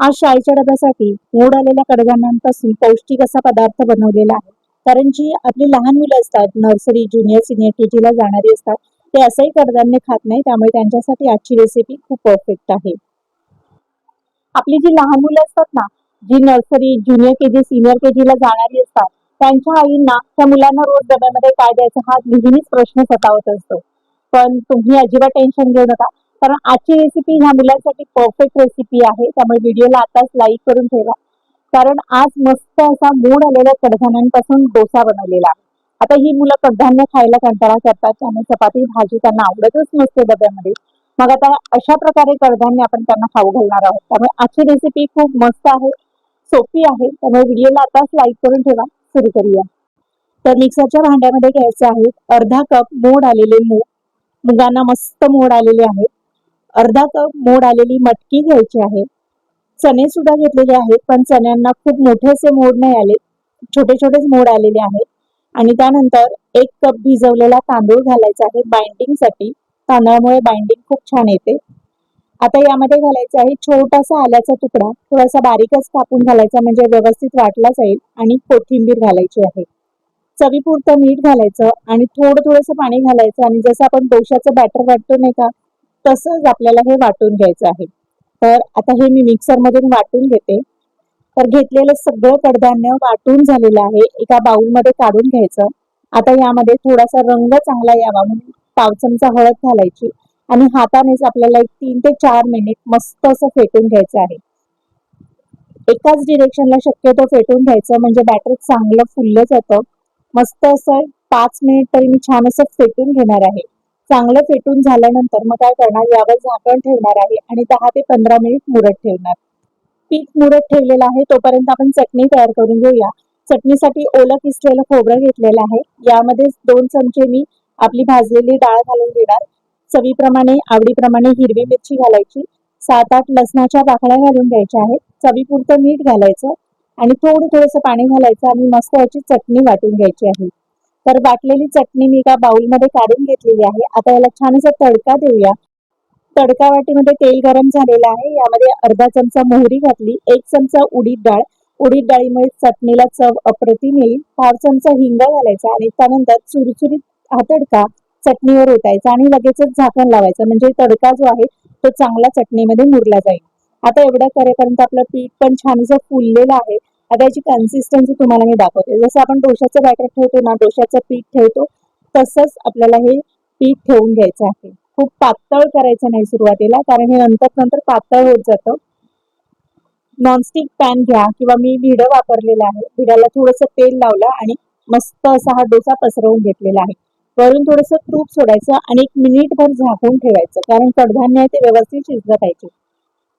आज शाळेच्या डब्यासाठी मोड आलेल्या कडधान्यांपासून पौष्टिक असा पदार्थ बनवलेला आहे. कारण जी आपली लहान मुलं असतात नर्सरी ज्युनियर सिनियर के जीला जाणारी असतात ते असंही कडधान्य खात नाही त्यामुळे त्यांच्यासाठी आजची रेसिपी खूप परफेक्ट आहे. आपली जी लहान मुलं असतात ना जी nursery junior K G senior K जीला जाणारी असतात त्यांच्या आईंना त्या मुलांना रोज डब्यामध्ये काय द्यायचं हा नेहमीच प्रश्न सतावत असतो. पण तुम्ही अजिबात टेन्शन घेऊ नका. कारण आजची रेसिपी ह्या मुलांसाठी परफेक्ट रेसिपी आहे. त्यामुळे व्हिडिओला आताच लाईक करून ठेवा. कारण आज मस्त असा मूड आलेल्या कडधान्यांपासून डोसा बनवलेला आहे. आता ही मुलं कडधान्य खायला कंटाळा करतात. त्यामुळे चपाती भाजी त्यांना आवडतच नसते डब्यामध्ये. मग आता अशा प्रकारे कडधान्य आपण त्यांना खाऊ घालणार आहोत. त्यामुळे आजची रेसिपी खूप मस्त आहे सोपी आहे. त्यामुळे व्हिडिओला आताच लाईक करून ठेवा. सुरू करूया. तर मिक्सरच्या भांड्यामध्ये घ्यायचे आहेत अर्धा कप मोड आलेले मूग. मुगांना मस्त मोड आलेले आहेत. अर्धा कप मोड आलेली मटकी घ्यायची आहे. चणे सुद्धा घेतलेले आहेत पण चण्यांना खूप मोठे असे मोड नाही आले. छोटे छोटेच मोड आलेले आहेत. आणि त्यानंतर एक कप भिजवलेला तांदूळ घालायचा आहे बाइंडिंगसाठी तांदळामुळे बाइंडिंग खूप छान येते. आता यामध्ये घालायचं आहे छोटासा आल्याचा तुकडा. थोडासा बारीकच कापून घालायचा म्हणजे व्यवस्थित वाटला जाईल आणि कोथिंबीर घालायची आहे. चवीपुरतं मीठ घालायचं आणि थोडं थोडंसं पाणी घालायचं आणि जसं आपण डोशाचं बॅटर वाटतो नाही का तसंच आपल्याला हे वाटून घ्यायचं आहे. तर आता हे मी मिक्सर मधून वाटून घेते. तर घेतलेलं सगळं कडधान्य वाटून झालेलं आहे. एका बाउलमध्ये काढून घ्यायचं. आता यामध्ये थोडासा रंग चांगला यावा म्हणून पाव चमचा हळद घालायची. आणि हातानेच आपल्याला एक तीन ते चार मिनिट मस्त असं फेटून घ्यायचं आहे. एकाच डिरेक्शनला शक्यतो फेटून घ्यायचं म्हणजे बॅटर चांगलं फुललं जातं मस्त असं पाच मिनिट तरी मी छान असं फेटून घेणार आहे. चांगलं फेटून झाल्यानंतर मग काय करणार? यावर झाकण ठेवणार आहे आणि दहा ते पंधरा मिनिट मुरत ठेवणार. पीठ मुरत ठेवलेलं आहे तोपर्यंत आपण चटणी तयार करून घेऊया. चटणीसाठी ओलं किसलेलं खोबरं घेतलेलं आहे. यामध्ये दोन चमचे मी आपली भाजलेली डाळ घालून घेणार. चवीप्रमाणे आवडीप्रमाणे हिरवी मिरची घालायची. सात आठ लसणाच्या पाकळ्या घालून घ्यायच्या आहेत. चवीपुरतं मीठ घालायचं आणि थोडं थोडंसं पाणी घालायचं आणि मस्त याची चटणी वाटून घ्यायची आहे. तर वाटलेली चटणी मी एका बाउलमध्ये काढून घेतलेली आहे. आता याला छान असा तडका देऊया. तडका वाटीमध्ये तेल गरम झालेलं आहे. यामध्ये अर्धा चमचा मोहरी घातली एक चमचा उडीद डाळ. उडीद डाळीमुळे चटणीला चव अप्रतिम येईल. पाव चमचा हिंग घालायचा आणि त्यानंतर चुरचुरीत हा तडका चटणीवर ओतायचा आणि लगेचच झाकण लावायचं. म्हणजे तडका जो आहे तो चांगला चटणीमध्ये मुरला जाईल. आता एवढं करेपर्यंत आपलं पीठ पण छान असं फुललेलं आहे. आता याची कन्सिस्टन्सी तुम्हाला मी दाखवते. जसं आपण डोशाचं बॅटर ठेवतो ना डोशाचं पीठ ठेवतो तसंच आपल्याला हे पीठ ठेवून घ्यायचं आहे. खूप पातळ करायचं नाही सुरुवातीला कारण हे नंतर नंतर पातळ होत जातं. नॉनस्टिक पॅन घ्या किंवा मी भिडं वापरलेलं आहे. भिडाला थोडंसं तेल लावलं आणि मस्त असा हा डोसा पसरवून घेतलेला आहे. वरून थोडंसं तूप सोडायचं आणि एक मिनिटभर झाकून ठेवायचं कारण कडधान्य आहे ते व्यवस्थित शिजलं पाहिजे.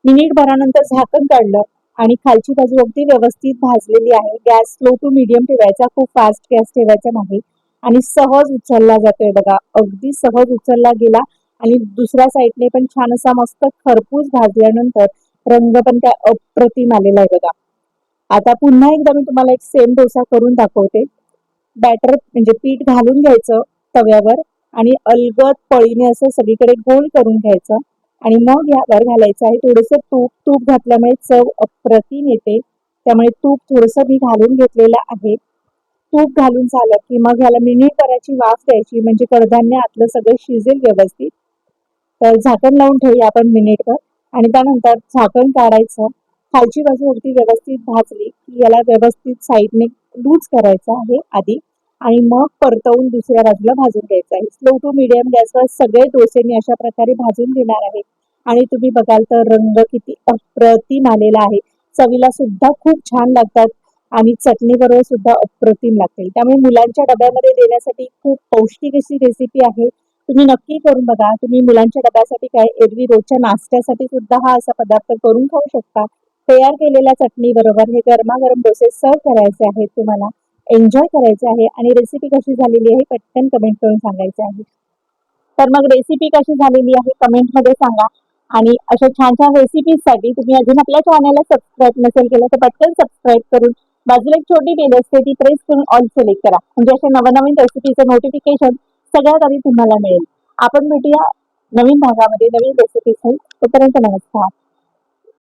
मिनिट भरानंतर झाकण काढलं आणि खालची बाजू अगदी व्यवस्थित भाजलेली आहे. गॅस स्लो टू मिडियम ठेवायचा खूप फास्ट गॅस ठेवायचा नाही. आणि सहज उचलला जातोय बघा. अगदी सहज उचलला गेला आणि दुसऱ्या साईडने पण छान असा मस्त खरपूस भाजल्यानंतर रंग पण काय अप्रतिम आलेला आहे बघा. आता पुन्हा एकदा मी तुम्हाला एक सेम डोसा करून दाखवते. बॅटर म्हणजे पीठ घालून घ्यायचं तव्यावर आणि अलगद पळीने असं सगळीकडे गोल करून घ्यायचं. आणि मग यावर घालायचं आहे. थोडंसं तूप तूप घातल्यामुळे चव अप्रतिम येते. त्यामुळे तूप थोडंसं मी घालून घेतलेलं आहे. तूप घालून झालं की मग ह्याला मिनिटभराची वाफ द्यायची म्हणजे कडधान्य आतलं सगळं शिजेल व्यवस्थित. तर झाकण लावून ठेवूया आपण मिनिटभर. आणि त्यानंतर झाकण काढायचं. खालची बाजू अगदी व्यवस्थित भाजली की याला व्यवस्थित साईडने लूज करायचं आहे आधी. आणि मग परतवून दुसऱ्या बाजूला भाजून घ्यायचं आहे. स्लो टू मिडियम गॅसवर सगळे डोसे मी अशा प्रकारे भाजून घेणार आहे. आणि तुम्ही बघाल तर रंग किती अप्रतिम आलेला आहे. चवीला सुद्धा खूप छान लागतात आणि चटणी बरोबर सुद्धा अप्रतिम लागतील त्यामुळे मुलांच्या डब्यामध्ये देण्यासाठी खूप पौष्टिक अशी रेसिपी आहे. तुम्ही नक्की करून बघा. तुम्ही मुलांच्या डब्यासाठी काय एरवी रोजच्या नाश्त्यासाठी सुद्धा हा असा पदार्थ करून खाऊ शकता. तयार केलेल्या चटणी बरोबर हे गरमागरम डोसे सर्व करायचे आहेत तुम्हाला. एन्जॉय करायचे आहे आणि रेसिपी कशी झालेली आहे पटकन कमेंट करून सांगायचे आहे. तर मग रेसिपी कशी झालेली आहे कमेंटमध्ये सांगा. आणि अशा छान छान रेसिपीजसाठी तुम्ही अजून आपल्या चॅनलला सबस्क्राईब नसेल केलं तर पटकन सबस्क्राईब करून बाजूला एक छोटी बेल असते ती प्रेस करून ऑल सिलेक्ट करा. म्हणजे अशा नवनवीन रेसिपीचं नोटिफिकेशन सगळ्यात आधी तुम्हाला मिळेल. आपण भेटूया नवीन भागामध्ये नवीन रेसिपीज तोपर्यंत नमस्कार.